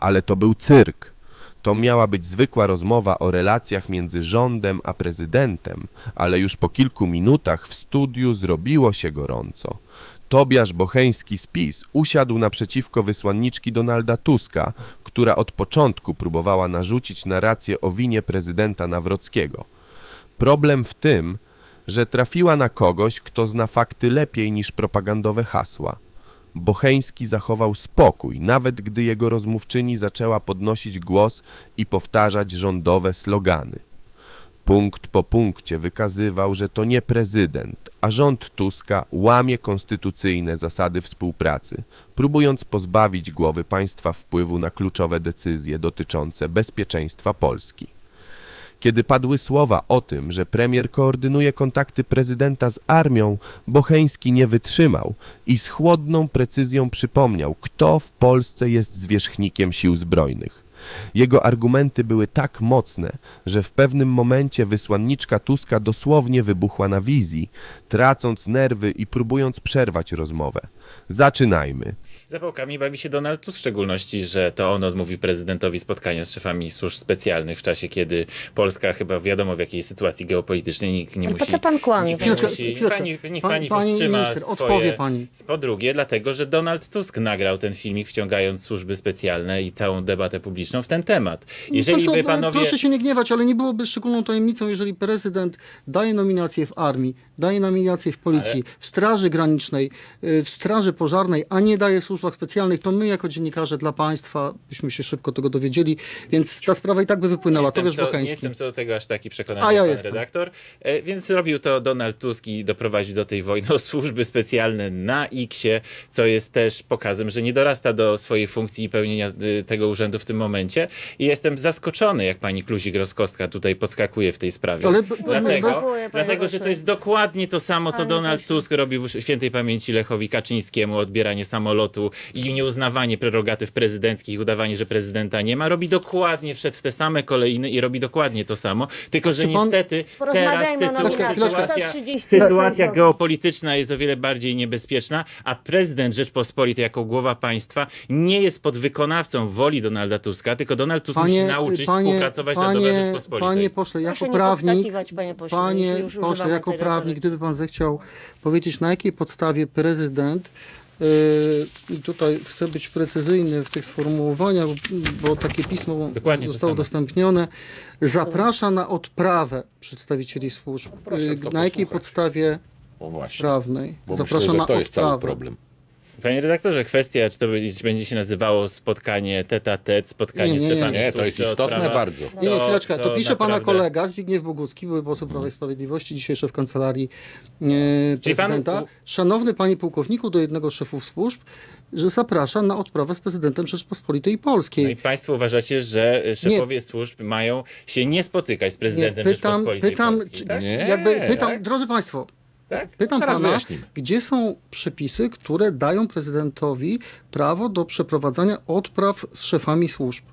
Ale to był cyrk. To miała być zwykła rozmowa o relacjach między rządem a prezydentem, ale już po kilku minutach w studiu zrobiło się gorąco. Tobiasz Bocheński z PiS usiadł naprzeciwko wysłanniczki Donalda Tuska, która od początku próbowała narzucić narrację o winie prezydenta Nawrockiego. Problem w tym, że trafiła na kogoś, kto zna fakty lepiej niż propagandowe hasła. Bocheński zachował spokój, nawet gdy jego rozmówczyni zaczęła podnosić głos i powtarzać rządowe slogany. Punkt po punkcie wykazywał, że to nie prezydent, a rząd Tuska łamie konstytucyjne zasady współpracy, próbując pozbawić głowy państwa wpływu na kluczowe decyzje dotyczące bezpieczeństwa Polski. Kiedy padły słowa o tym, że premier koordynuje kontakty prezydenta z armią, Bocheński nie wytrzymał i z chłodną precyzją przypomniał, kto w Polsce jest zwierzchnikiem sił zbrojnych. Jego argumenty były tak mocne, że w pewnym momencie wysłanniczka Tuska dosłownie wybuchła na wizji, tracąc nerwy i próbując przerwać rozmowę. Zaczynajmy. Zapałkami bawi się Donald Tusk w szczególności, że to on odmówił prezydentowi spotkania z szefami służb specjalnych w czasie, kiedy Polska chyba wiadomo w jakiej sytuacji geopolitycznej nikt nie I po musi... co pan kłamie? nikt nie Chwileczkę, musi chwileczkę. pani, niech Pan- pani pani powstrzyma minister, swoje... odpowie pani. Po drugie, dlatego, że Donald Tusk nagrał ten filmik, wciągając służby specjalne i całą debatę publiczną w ten temat. Jeżeli Proszę, by panowie... proszę się nie gniewać, ale nie byłoby szczególną tajemnicą, jeżeli prezydent daje nominację w armii, daje nominację w policji, w straży granicznej, y, w straży pożarnej, a nie daje w służbach specjalnych, to my jako dziennikarze dla państwa byśmy się szybko tego dowiedzieli, więc ta sprawa i tak by wypłynęła. To jestem wiesz, co, nie jestem co do tego aż taki przekonany A ja jak pan jestem. redaktor. E, Więc robił to Donald Tusk i doprowadził do tej wojny o służby specjalne na X-ie, co jest też pokazem, że nie dorasta do swojej funkcji i pełnienia y, tego urzędu w tym momencie. I jestem zaskoczony, jak pani Kluzik-Rostkowska tutaj podskakuje w tej sprawie. Ale Dlatego, panie dlatego, że to jest dokładnie to samo, co Donald. Tusk robił w świętej pamięci Lechowi Kaczyńskiemu, odbieranie samolotu i nieuznawanie prerogatyw prezydenckich udawanie, że prezydenta nie ma. Robi dokładnie, wszedł w te same kolejny i robi dokładnie to samo, tylko że niestety teraz sytu- sytuacja, 130 sytuacja geopolityczna jest o wiele bardziej niebezpieczna, a prezydent Rzeczpospolitej jako głowa państwa nie jest podwykonawcą woli Donalda Tuska, tylko Donald Tusk musi nauczyć współpracować dla dobra panie, Rzeczpospolitej. panie pośle, jako prawnik, panie pośle, panie pośle, jako prawnik, gdyby pan zechciał powiedzieć, na jakiej podstawie prezydent Yy, tutaj chcę być precyzyjny w tych sformułowaniach, bo takie pismo Dokładnie zostało udostępnione. Zaprasza na odprawę przedstawicieli służb. proszę Yy, to na jakiej posłuchać. podstawie O właśnie. prawnej? Bo Zaprasza myślę, że na to jest cały odprawę. problem. Panie redaktorze, kwestia, czy to będzie, się nazywało spotkanie tete, spotkanie Nie, nie, z nie. szefami Nie, to jest istotne odprawa? bardzo. Nie, nie, To- chwileczkę, to, to pisze pana naprawdę- kolega Zbigniew Bogucki, były poseł Prawa i Sprawiedliwości, dzisiaj szef kancelarii e, Czyli pan- prezydenta. Szanowny panie pułkowniku, do jednego z szefów służb, że zaprasza na odprawę z prezydentem Rzeczpospolitej Polskiej. No i państwo uważacie, że szefowie służb mają się nie spotykać z prezydentem Nie, pytam- Rzeczpospolitej pytam, Polskiej, czy- tak? Nie, Jakby pytam, tak? drodzy państwo, Tak? pytam Zaraz pana, wyjaśnimy. gdzie są przepisy, które dają prezydentowi prawo do przeprowadzania odpraw z szefami służb?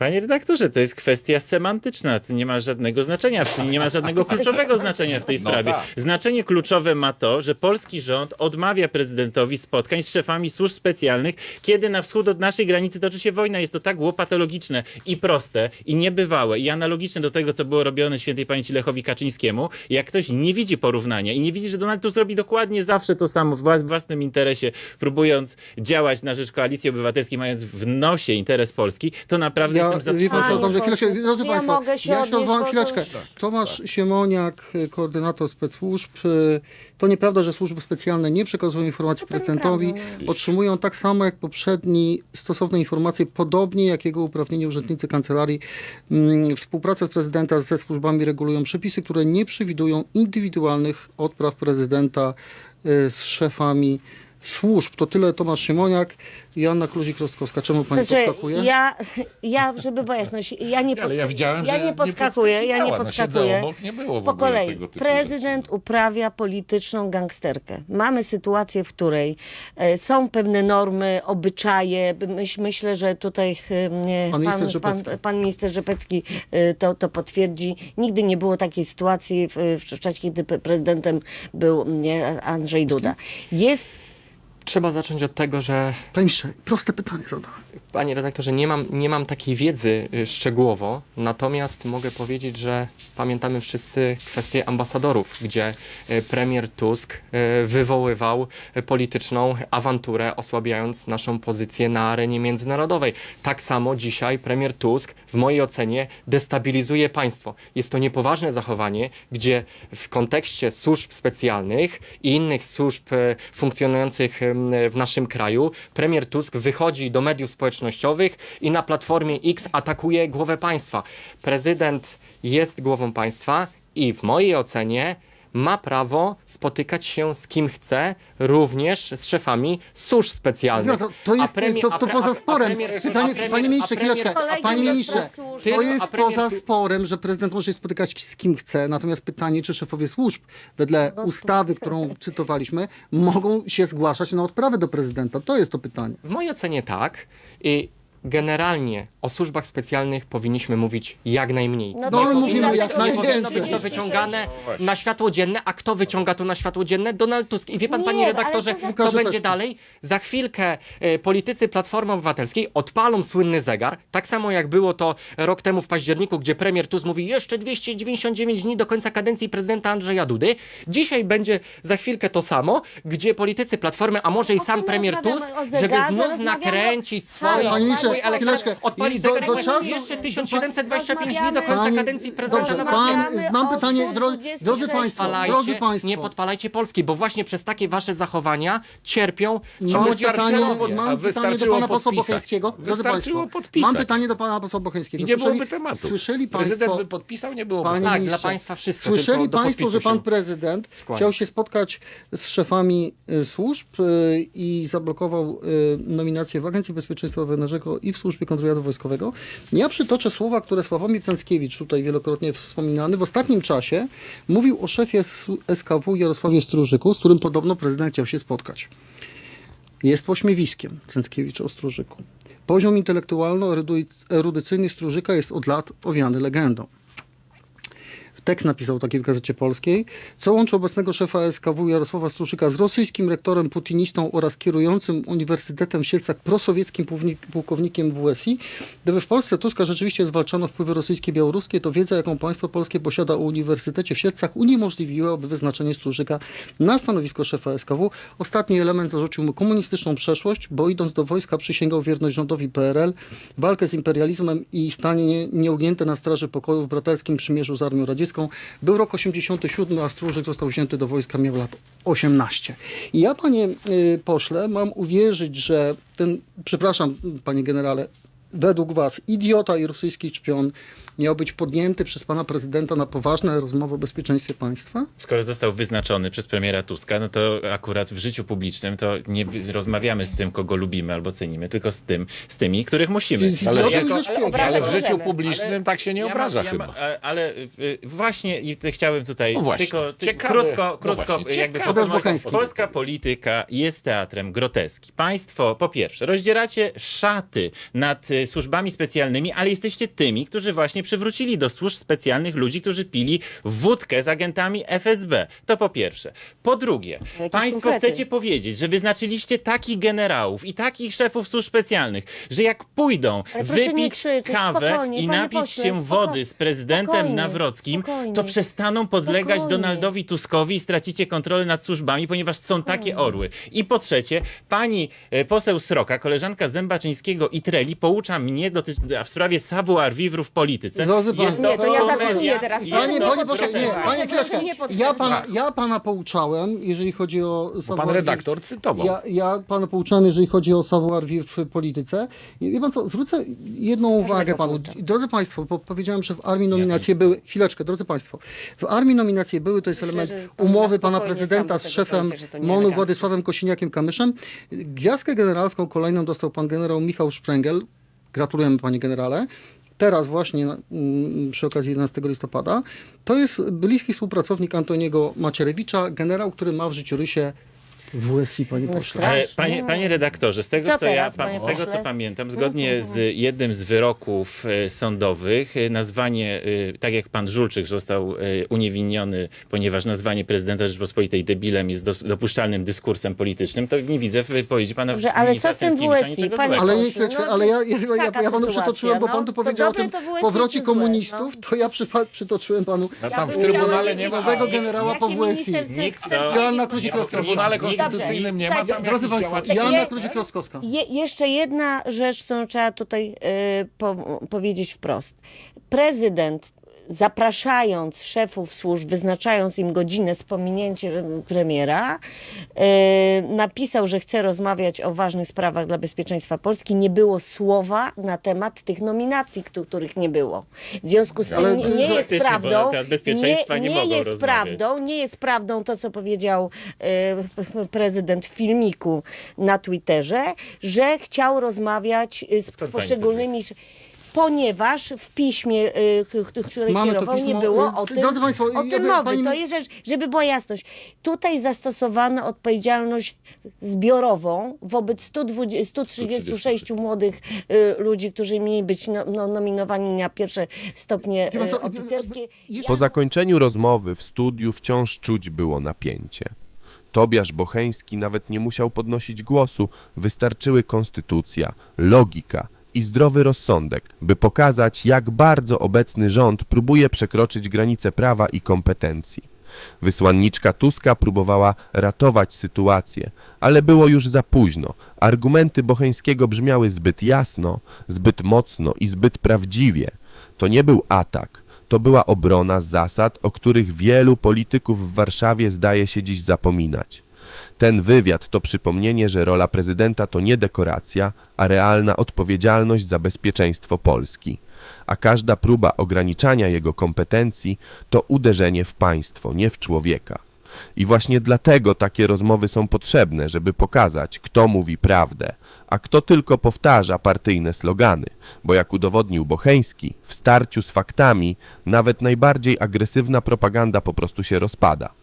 Panie redaktorze, to jest kwestia semantyczna, to nie ma żadnego znaczenia, nie ma żadnego kluczowego znaczenia w tej No sprawie. tak. Znaczenie kluczowe ma to, że polski rząd odmawia prezydentowi spotkań z szefami służb specjalnych, kiedy na wschód od naszej granicy toczy się wojna. Jest to tak łopatologiczne i proste i niebywałe i analogiczne do tego, co było robione świętej pamięci Lechowi Kaczyńskiemu. Jak ktoś nie widzi porównania i nie widzi, że Donald Tusk robi dokładnie zawsze to samo w włas- własnym interesie, próbując działać na rzecz koalicji obywatelskiej, mając w nosie interes Polski, to naprawdę Ja, jestem wie pan co, zatrwożony. dobrze, Panie chwileczkę, pośle, drodzy czy ja państwo, mogę się ja się odnieść, odwołam bo to chwileczkę. już- Tomasz Siemoniak, koordynator spецsłużb. y, To nieprawda, że służby specjalne nie przekazują informacji to prezydentowi. nieprawda, Otrzymują tak samo jak poprzedni stosowne informacje, podobnie jak jego uprawnieni urzędnicy kancelarii. Mm, Współpracę z prezydenta ze służbami regulują przepisy, które nie przewidują indywidualnych odpraw prezydenta y, z szefami służb. To tyle Tomasz Siemoniak i Anna Kluzik-Rostkowska. Czemu pani Znaczy, podskakuje? ja, ja, żeby była jasność, ja nie, Ale ja widziałem, ja że nie podskakuję, ja nie no, podskakuję. obok, nie było Po kolei, tego typu prezydent rzeczy. uprawia polityczną gangsterkę. Mamy sytuację, w której e, są pewne normy, obyczaje. Myśl, myślę, że tutaj e, Pan minister pan, pan minister Rzepecki e, to, to potwierdzi. Nigdy nie było takiej sytuacji w, w czasie, kiedy pre- prezydentem był nie, Andrzej Duda. Jest Trzeba zacząć od tego, że Panie ministrze, proste pytanie zadałem. Panie redaktorze, nie mam, nie mam takiej wiedzy y, szczegółowo, natomiast mogę powiedzieć, że pamiętamy wszyscy kwestię ambasadorów, gdzie y, premier Tusk y, wywoływał polityczną awanturę, osłabiając naszą pozycję na arenie międzynarodowej. Tak samo dzisiaj premier Tusk, w mojej ocenie, destabilizuje państwo. Jest to niepoważne zachowanie, gdzie w kontekście służb specjalnych i innych służb funkcjonujących w naszym kraju, premier Tusk wychodzi do mediów społecznościowych i na platformie X atakuje głowę państwa. Prezydent jest głową państwa i w mojej ocenie ma prawo spotykać się z kim chce, również z szefami służb specjalnych. No to, to jest, premier- to, to pre- poza sporem. premier- Pytanie, a premier- panie ministrze, chwileczkę. Panie ministrze, to jest poza sporem, że prezydent może się spotykać z kim chce, natomiast pytanie, czy szefowie służb, wedle ustawy, którą cytowaliśmy, mogą się zgłaszać na odprawę do prezydenta. To jest to pytanie. W mojej ocenie tak. I generalnie o służbach specjalnych powinniśmy mówić jak najmniej. No Nie to powinno mówimy być- jak nie powinno najwięcej. być to wyciągane na światło dzienne. A kto wyciąga to na światło dzienne? Donald Tusk. I wie pan, Nie, panie ale redaktorze, co za- co będzie dalej? Za chwilkę e, politycy Platformy Obywatelskiej odpalą słynny zegar. Tak samo jak było to rok temu w październiku, gdzie premier Tusk mówi jeszcze 299 dni do końca kadencji prezydenta Andrzeja Dudy. Dzisiaj będzie za chwilkę to samo, gdzie politycy Platformy, a może i O sam czym premier rozmawiamy? Tusk, O żeby zegarze znów rozmawiamy? nakręcić Halo, swoje, Panie ministrze, swój chwileczkę. odpalić I do- do czasu- jeszcze do- 1725 dni do końca kadencji prezydenta Dobrze, pan, mam pytanie, drodzy, 126 drodzy państwo, drodzy państwo. nie podpalajcie Polski, bo właśnie przez takie wasze zachowania cierpią ci Mam młodzi pytanie, artylerowie. mam pytanie do pana posła. Bocheńskiego. Drodzy państwo, podpisać. mam pytanie do pana posła Bocheńskiego. I nie byłoby tematu. Słyszeli Prezydent państwo, by podpisał, nie byłoby. Panie Tak, ministrze, dla państwa wszystko, Słyszeli państwo, że pan prezydent skłania. chciał się spotkać z szefami y, służb y, i zablokował y, nominację w Agencji Bezpieczeństwa Wewnętrznego i w Służbie Kontrwywiadu Wojskowego. Ja przytoczę słowa, które Sławomir Cęckiewicz, tutaj wielokrotnie wspominany, w ostatnim czasie mówił o szefie SKW Jarosławie Strużyku, z którym podobno prezydent chciał się spotkać. Jest pośmiewiskiem Cęckiewicz o Strużyku. Poziom intelektualno-erudycyjny Strużyka jest od lat owiany legendą. Tekst napisał taki w Gazecie Polskiej. Co łączy obecnego szefa SKW Jarosława Struszyka z rosyjskim rektorem putinistą oraz kierującym Uniwersytetem w Sielcach prosowieckim pułkownik- pułkownikiem WSI? Gdyby w Polsce Tuska rzeczywiście zwalczano wpływy rosyjskie i białoruskie, to wiedza, jaką państwo polskie posiada o Uniwersytecie w Sielcach, uniemożliwiłaby wyznaczenie Struszyka na stanowisko szefa SKW. Ostatni element zarzucił mu komunistyczną przeszłość, bo idąc do wojska przysięgał wierność rządowi PRL, walkę z imperializmem i stanie nie- nieugnięte na straży pokoju w braterskim przymierzu z armią radziecką. Był rok 87, a Stróżyk został wzięty do wojska, miał lat 18. I ja, panie y, pośle, mam uwierzyć, że ten, przepraszam, panie generale, według was idiota i rosyjski szpion miał być podjęty przez pana prezydenta na poważne rozmowy o bezpieczeństwie państwa? Skoro został wyznaczony przez premiera Tuska, no to akurat w życiu publicznym to nie rozmawiamy z tym, kogo lubimy albo cenimy, tylko z tym, z tymi, których musimy. Z Ale jako- obrażać Ale w życiu publicznym tak się nie Ja obraża ja chyba. mam- a- ale y, właśnie chciałem tutaj No właśnie, tylko ty, ciekawe. krótko, No krótko właśnie, jakby. Polska polityka jest teatrem groteski. Państwo po pierwsze rozdzieracie szaty nad y, służbami specjalnymi, ale jesteście tymi, którzy właśnie przywrócili do służb specjalnych ludzi, którzy pili wódkę z agentami FSB. To po pierwsze. Po drugie, Jakieś państwo konkrety. chcecie powiedzieć, że wyznaczyliście takich generałów i takich szefów służb specjalnych, że jak pójdą wypić krzyczeć, kawę i napić pośle, się wody z prezydentem spokojnie, Nawrockim, spokojnie. to przestaną podlegać Spokojnie. Donaldowi Tuskowi i stracicie kontrolę nad służbami, ponieważ są takie orły. I po trzecie, pani e, poseł Sroka, koleżanka Zębaczyńskiego i Treli poucza mnie doty- w sprawie savoir vivre w polityce. Drodzy państwo- Nie, to ja zacytuję teraz. jest Proszę Panie, panie pośle, nie, groteska. panie chwileczkę. Ja pana, ja pana pouczałem, jeżeli chodzi o... Bo pan redaktor cytował. Ja, ja pana pouczałem, jeżeli chodzi o savoir vivre w polityce. I Wie pan co, zwrócę jedną uwagę panu. Drodzy państwo, bo powiedziałem, że w armii nominacje były... Chwileczkę, drodzy państwo. W armii nominacje były, to jest Myślę, element pan umowy na pana prezydenta z szefem MONU. Władysławem Kosiniakiem-Kamyszem. Gwiazdkę generalską kolejną dostał pan generał Michał Szpręgel. Gratulujemy panie generale. Teraz właśnie mm, przy okazji 11 listopada. To jest bliski współpracownik Antoniego Macierewicza, generał, który ma w życiorysie WSI, panie No pośle. Panie, panie redaktorze, z tego, Co co, ja, teraz, pa- panie z tego co pamiętam, zgodnie z jednym z wyroków e, sądowych, e, nazwanie, e, tak jak pan Żulczyk został uniewinniony, ponieważ nazwanie prezydenta Rzeczpospolitej debilem jest dopuszczalnym dyskursem politycznym, to nie widzę w wypowiedzi pana Dobrze, ale co z tym WSI, panie. Ale nie chwileczkę, no, ale ja, ja, ja, ja panu sytuacja, przytoczyłem, bo no. pan tu powiedział o tym powrocie złe, komunistów, to ja przypa- przytoczyłem panu No tam w Trybunale nie ma... generała po WSI. Nikt Joanna W. Trybunale. Konstytucyjnym nie ma tam Drodzy Państwo. Joanna Kluzik-Rostkowska. Je, jeszcze jedna rzecz, którą trzeba tutaj y, po, powiedzieć wprost. Prezydent zapraszając szefów służb, wyznaczając im godzinę z pominięciem premiera, y, napisał, że chce rozmawiać o ważnych sprawach dla bezpieczeństwa Polski. Nie było słowa na temat tych nominacji, któ- których nie było. W związku z tym Ale- nie, jest prawdą, bezpieczeństwa nie nie mogą jest rozmawiać. prawdą, nie jest prawdą to, co powiedział e, prezydent w filmiku na Twitterze, że chciał rozmawiać e, z, z Skąd pani poszczególnymi. Ponieważ w piśmie, ch- które Mamy kierował, nie było E, o tym, drodzy państwo, o tym mowy. pani- To jest rzecz, żeby była jasność. Tutaj zastosowano odpowiedzialność zbiorową wobec 120, 136 młodych e, ludzi, którzy mieli być no, no, nominowani na pierwsze stopnie oficerskie. Po zakończeniu rozmowy w studiu wciąż czuć było napięcie. Tobiasz Bocheński nawet nie musiał podnosić głosu, wystarczyły konstytucja, logika i zdrowy rozsądek, by pokazać, jak bardzo obecny rząd próbuje przekroczyć granice prawa i kompetencji. Wysłanniczka Tuska próbowała ratować sytuację, ale było już za późno. Argumenty Bocheńskiego brzmiały zbyt jasno, zbyt mocno i zbyt prawdziwie. To nie był atak, to była obrona zasad, o których wielu polityków w Warszawie zdaje się dziś zapominać. Ten wywiad to przypomnienie, że rola prezydenta to nie dekoracja, a realna odpowiedzialność za bezpieczeństwo Polski. A każda próba ograniczania jego kompetencji to uderzenie w państwo, nie w człowieka. I właśnie dlatego takie rozmowy są potrzebne, żeby pokazać, kto mówi prawdę, a kto tylko powtarza partyjne slogany, bo jak udowodnił Bocheński, w starciu z faktami nawet najbardziej agresywna propaganda po prostu się rozpada.